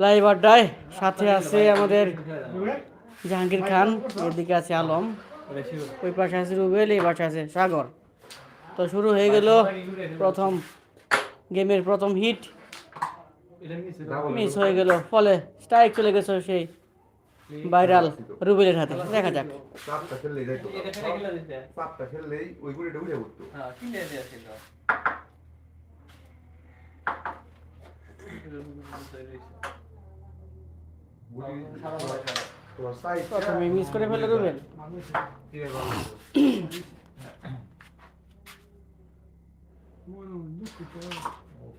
Live আড্ডায় সাথে আছে আমাদের জাহাঙ্গীর খান এদিকে আছে আলম ওই পাশে আছে রুবেল এই পাশে আছে সাগর। তো শুরু হয়ে গেল প্রথম গেমের প্রথম হিট মিস হয়ে গেল ফলে স্ট্রাইক চলে গেছে সেই ভাইরাল রুবেলের হাতে। দেখা যাক। খেললেই ওই উঠতো প্রথমে মিস করে ফেলে রুবেল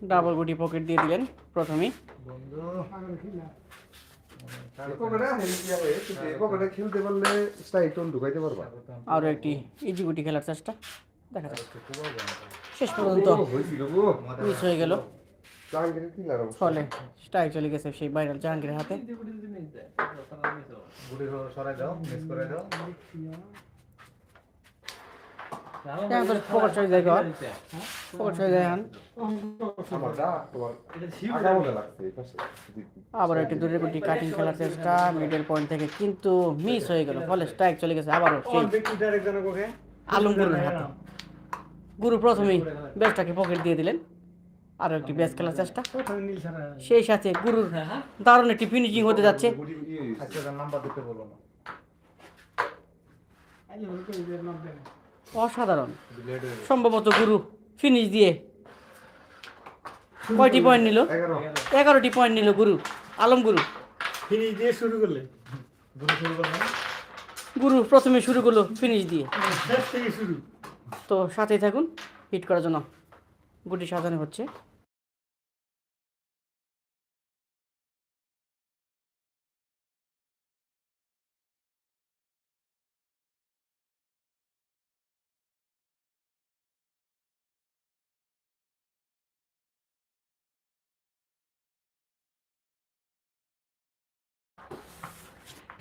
ডাবল গুটি পকেট দিয়ে দিলেন পারবা আরও একটি ইজি গুটি খেলার চেষ্টা। দেখা যাক। শেষ পর্যন্ত মিস হয়ে গেল। স্ট্রাইক চলে গেছে সেই হাতে। আবার একটু দূরের গুটি কাটিং খেলার চেষ্টা মিডল পয়েন্ট থেকে কিন্তু মিস হয়ে গেল ফলে স্ট্রাইক চলে গেছে আবারও আলমগুরুর হাতে। গুরু প্রথমেই বেশটাকে পকেট দিয়ে দিলেন। আরও একটি ব্যাস খেলার চেষ্টা। সেই সাথে গুরুর দারুণ একটি ফিনিশিং হতে যাচ্ছে। আচ্ছা তার নাম্বার দিতে বলো না। অসাধারণ। সম্ভবত গুরু ফিনিশ দিয়ে কয়টি পয়েন্ট নিল? এগারোটি পয়েন্ট নিল গুরু আলম গুরু। ফিনিশ দিয়ে শুরু করলে? গুরু প্রথমে শুরু করল ফিনিশ দিয়ে। তো সাথেই থাকুন হিট করার জন্য। গুটি সাজানো হচ্ছে।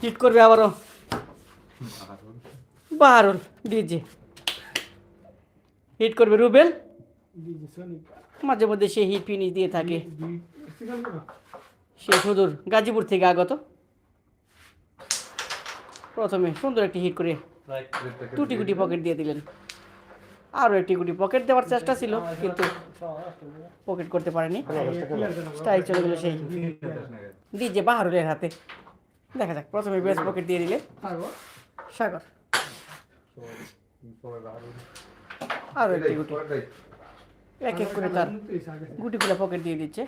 হিট করবে আবারও। বাহারুল ডিজে। হিট করবে রুবেল। মাঝে মধ্যে সে হিট ফিনিশ দিয়ে থাকে। সে সুদূর গাজীপুর থেকে আগত। প্রথমে সুন্দর একটি হিট করে টুটি গুটি পকেট দিয়ে দিলেন। আরও একটি গুটি পকেট দেওয়ার চেষ্টা ছিল কিন্তু পকেট করতে পারেনি। স্ট্রাইক চলে গেল সেই। ডিজে বাহারুলের হাতে। দেখা যাক প্রথমে বেস পকেট দিয়ে দিলে। সাগর। আরও একটি গুটি। এক এক করে তার গুটিগুলো পকেট দিয়ে দিচ্ছে।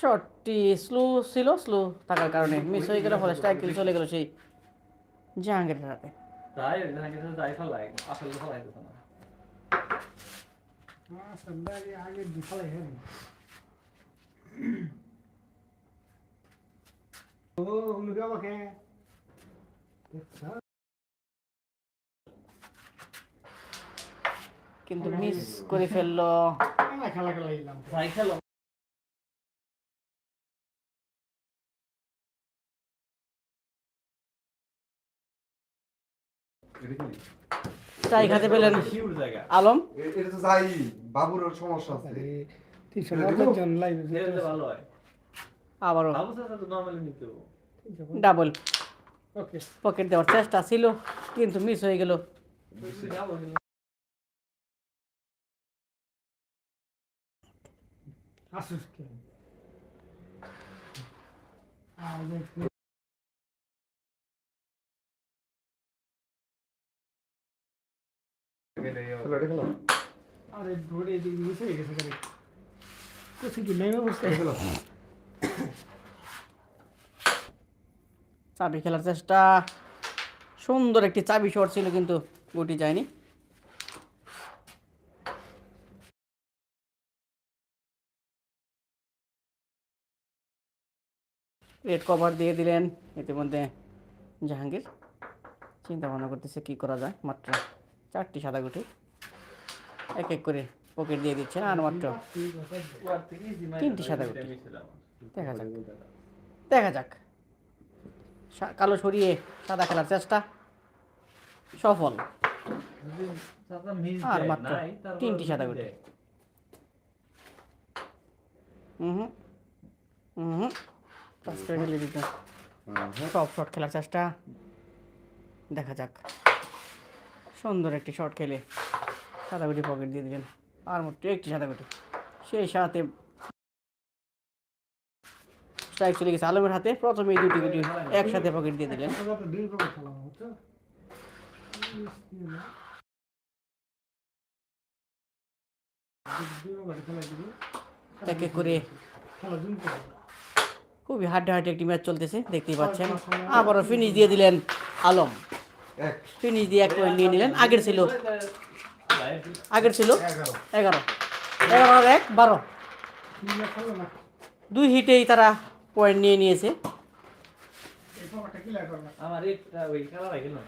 শটটি স্লো ছিল স্লো থাকার কারণে মিস হয়ে গেল ফলে স্ট্রাইক কিল চলে গেল সেই জাহাঙ্গীরের হাতে। না। আগে কিন্তু মিস করে ফেলল। খেলা খেলা এলাম যাই খেলো স্ট্রাইক হাতে পেলেন জায়গা আলম। এটা তো যাই বাবুর সমস্যা আছে ভালো হয় আবারও তো নর্মালি নিতে। ডাবল ওকে পকেট দেওয়ার চেষ্টা ছিল কিন্তু মিস হয়ে গেল যাব আসুস কে খেলো এটা খেলো আরে ধরে এদিকে মিশে গেছে করে কোথায় কি নেমে বসতে খেলো চাবি খেলার চেষ্টা। সুন্দর একটি চাবি শট ছিল কিন্তু গুটি যায়নি। রেড কভার দিয়ে দিলেন ইতিমধ্যে জাহাঙ্গীর। চিন্তা ভাবনা করতেছে কি করা যায়, মাত্র চারটি সাদা গুটি। এক এক করে পকেট দিয়ে দিচ্ছেন আর মাত্র তিনটি সাদা গুটি। দেখা যাক দেখা যাক। কালো সরিয়ে সাদা খেলার চেষ্টা। সফল। আর মাত্র তিনটি সাদা গুটি। সব শট খেলার চেষ্টা। দেখা যাক। সুন্দর একটি শট খেলে সাদাগুটি পকেট দিয়ে দিলেন। আর মাত্র একটি সাদা গুটি। সেই সাথে স্ট্রাইক চলে গেছে আলমের হাতে। প্রথমে দুটি গুটি একসাথে পকেট দিয়ে দিলেন। এক করে খুবই হাড্ডে হাড্ডে একটি ম্যাচ চলতেছে, দেখতেই পাচ্ছেন। আবারও ফিনিশ দিয়ে দিলেন আলম। ফিনিশ দিয়ে এক পয়েন্ট নিয়ে নিলেন। আগের ছিল আগের ছিল এগারো। এগারো এক, বারো। দুই হিটেই তারা পয়েন্ট নিয়ে নিয়েছে। আমার ওই না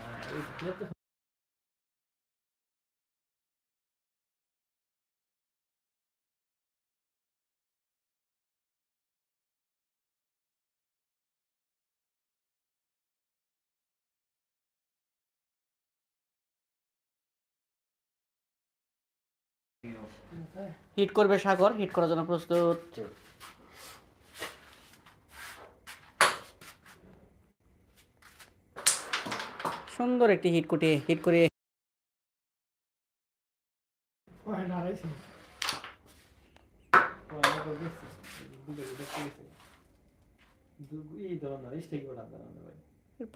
হিট করবে সাগর হিট করার জন্য প্রস্তুত। সুন্দর একটি হিট কোটে হিট করে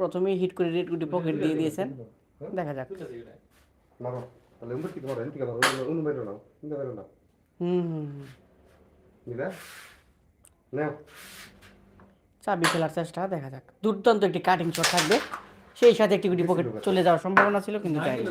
প্রথমেই হিট করে রেড গুটি পকেট দিয়ে দিয়েছেন। দেখা যাক। চাবি খেলার চেষ্টা দেখা যাক। দুর্দান্ত একটি কাটিং শট থাকবে। সেই সাথে একটি গুটি পকেট চলে যাওয়ার সম্ভাবনা ছিল কিন্তু যায়নি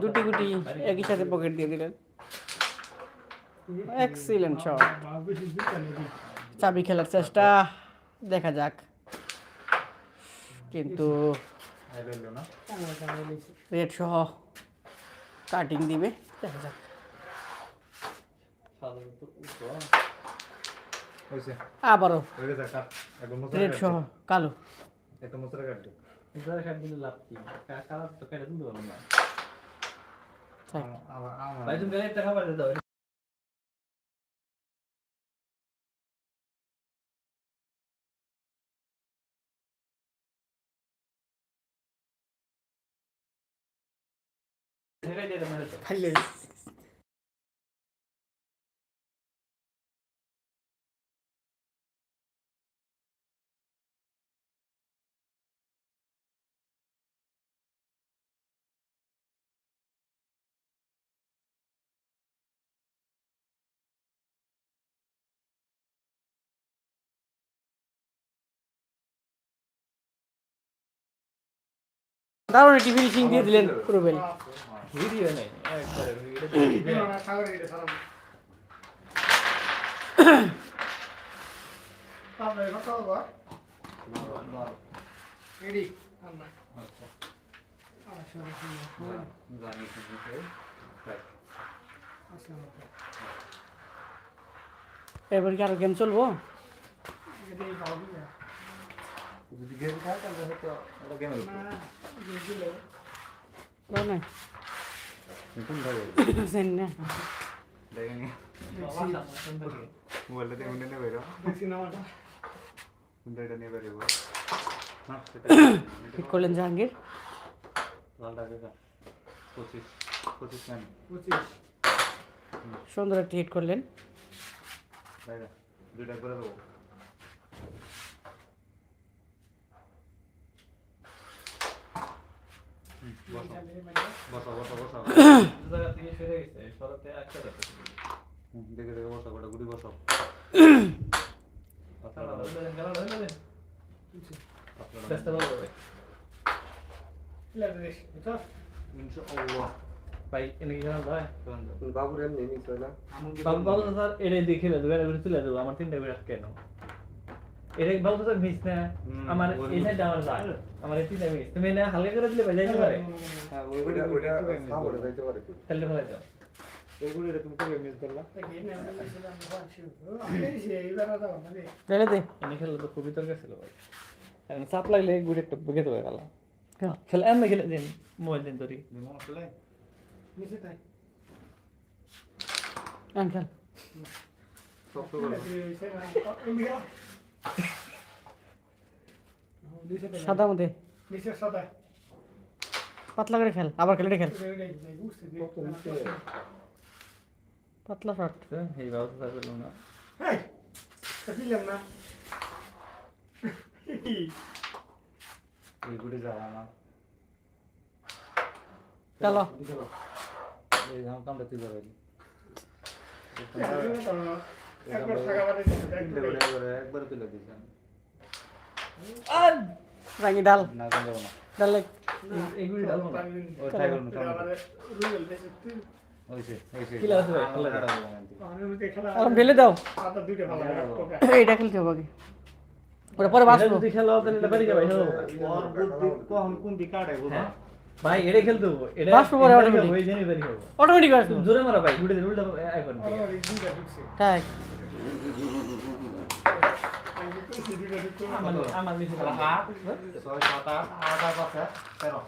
দুটো গুটি একই সাথে পকেট দিয়ে দিলেন দুইটা নেই চাবি খেলার চেষ্টা দেখা যাক কিন্তু রেড সহ কাটিং দিবে দেখা যাক আবারও রেড সহ কালো একটা মশলা কাট দে এটা খাট দিলে লাভ কি কালা তো কেটে দিতে পারব না থাক। আমার আমার ভাই তুমি একটা খাবার দারুণ একটি ফিনিশিং দিয়ে দিলেন রুবেল। ভিডিও নেই আচ্ছা এবার কি আরও গেম চলবো? যদি গেম খায় তাহলে হয়তো ওটা গেম হলো না দিলে না না কোন ভাবে জানি না দেখেনি? মোবাইলটা দেখুন না? বেরো দেখছি না ওটা কোনটা এটা বেরোবো হ্যাঁ ঠিক করলেন জাহাঙ্গীর। সুন্দর একটি হিট করলেন। দুইটা করে দেবো। বসো বসো বসো। জায়গা থেকে সরে গেছে সরাতে একটা দেখো দেখে দেখে বসো গোটা গুড়ি বসো বাবুর এমনি বাবু বাবু স্যার এটা দিয়ে খেলে দেবো তুলে দেবো। আমার তিনটা বিরাট কেন? এটা মিস না। আমার আমার মিস। তুমি না হালকা করে দিলে বাজাইতে পারে ওইটা ওইটা সামনে যাইতে পারে। কি তাহলে ফেলে দাও রেলে দে। এনে খেলে তো খুবই তরকার ছিল ভাই। এখন চাপ লাগলে গুড়ি একটা বুকে দেবে গেল খেল। খেলে এমনি খেলে দিন মোবাইল দিন তোরি খেল? সাদা মধ্যে পাতলা করে খেল আবার খেলে খেল পাতলা শট এই বাবু স্যার পেলাম না চলো এই জামা কামটা তুই যাবে একবার তুলে দিয়েছেন রাঙি ডাল না কেন যাব না ডাল লেগ এইগুলি ডালবো না ও ট্রাই করুন ওইসে ওইসে কি লাগছে ভাই? আল্লাহ কাটা দেবো আরাম ঢেলে দাও এইটা খেলতে হবে আগে ওটা পরে বাঁচবো যদি খেলো তাহলে এটা বাড়ি যাবে খেলো ওর বুদ্ধি কখন কোন দিকে কাটে বুঝা ভাই এটা খেলতে হবে এটা বাঁচবো পরে অটোমেটিক হয়ে জানি বাড়ি হবে। অটোমেটিক আসবে জোরে মারা ভাই উল্টে উল্টে আইকন তাই আমার আমার সাত আট আট আট আছে তেরো।